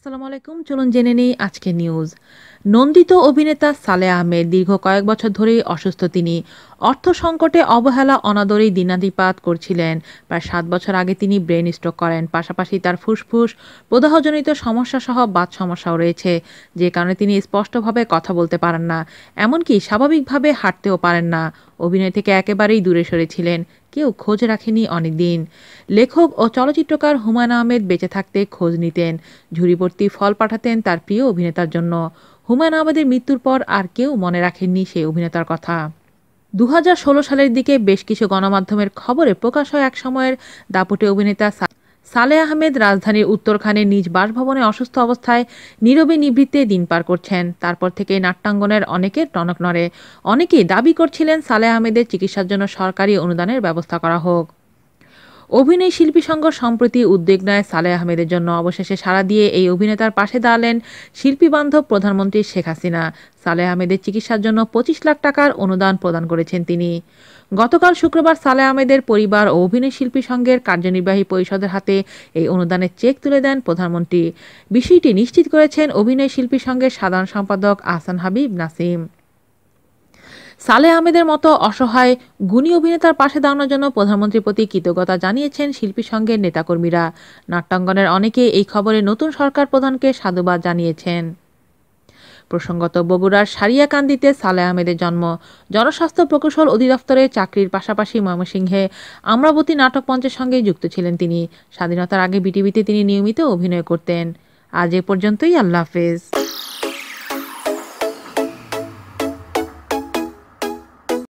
আসসালামু আলাইকুম। চলুন জেনে নেই আজকে নিউজ নন্দিত অভিনেতা সালে আহমেদ দীর্ঘ কয়েক বছর ধরেই অসুস্থ তিনি। অর্থ সংকটে অবহেলা অনাদরেই দিনাদিপাত করছিলেন। প্রায় সাত বছর আগে তিনি ব্রেন স্ট্রোক করেন। পাশাপাশি তার ফুসফুস, প্রদাহজনিত সমস্যা সহ বাত সমস্যাও রয়েছে। যে কারণে তিনি স্পষ্টভাবে কথা বলতে পারেন না। এমনকি স্বাভাবিকভাবে হাঁটতেও পারেন না। অভিনয় থেকে একেবারেই দূরে সরেছিলেন কেউ খোঁজ রাখেনি অনেকদিন। লেখক ও চলচ্চিত্রকার হুমায়ুন আহমেদ বেঁচে থাকতে খোঁজ নিতেন। ঝুড়িভর্তি ফল পাঠাতেন তার প্রিয় অভিনেতার জন্য। হুমায়ুন আহমেদের মৃত্যুর পর আর কেউ মনে রাখেননি সেই অভিনেতার কথা। দু হাজার ষোলো সালের দিকে বেশ কিছু গণমাধ্যমের খবরে প্রকাশ হয় এক সময়ের দাপুটে অভিনেতা সালে আহমেদ রাজধানীর উত্তরখানে নিজ বাসভবনে অসুস্থ অবস্থায় নীরবে নিবৃত্তে দিন পার করছেন। তারপর থেকে নাট্যাঙ্গনের অনেকের টনক নড়ে। অনেকেই দাবি করছিলেন সালে আহমেদের চিকিৎসার জন্য সরকারি অনুদানের ব্যবস্থা করা হোক। অভিনয় শিল্পী সংঘ সম্প্রতি উদ্যোগ নেয় সালে আহমেদের জন্য। অবশেষে সাড়া দিয়ে এই অভিনেতার পাশে দাঁড়ালেন শিল্পী বান্ধব প্রধানমন্ত্রী শেখ হাসিনা। সালে আহমেদের চিকিৎসার জন্য পঁচিশ লাখ টাকার অনুদান প্রদান করেছেন তিনি। গতকাল শুক্রবার সালে আহমেদের পরিবার ও অভিনয় শিল্পী সংঘের কার্যনির্বাহী পরিষদের হাতে এই অনুদানের চেক তুলে দেন প্রধানমন্ত্রী। বিষয়টি নিশ্চিত করেছেন অভিনয় শিল্পী সংঘের সাধারণ সম্পাদক আহসান হাবিব নাসিম। সালে আহমেদের মতো অসহায় গুণী অভিনেতার পাশে দাঁড়ানোর জন্য প্রধানমন্ত্রীর প্রতি কৃতজ্ঞতা জানিয়েছেন শিল্পী সংঘের নেতাকর্মীরা। নাট্যাঙ্গনের অনেকে এই খবরে নতুন সরকার প্রধানকে সাধুবাদ জানিয়েছেন। প্রসঙ্গত বগুড়ার সারিয়াকান্দিতে সালে আহমেদের জন্ম। জনস্বাস্থ্য প্রকৌশল অধিদপ্তরে চাকরির পাশাপাশি ময়মনসিংহে আমরাবতী নাটক মঞ্চের সঙ্গে যুক্ত ছিলেন তিনি। স্বাধীনতার আগে বিটিভিতে তিনি নিয়মিত অভিনয় করতেন। আজ এ পর্যন্তই, আল্লাহ হাফেজ।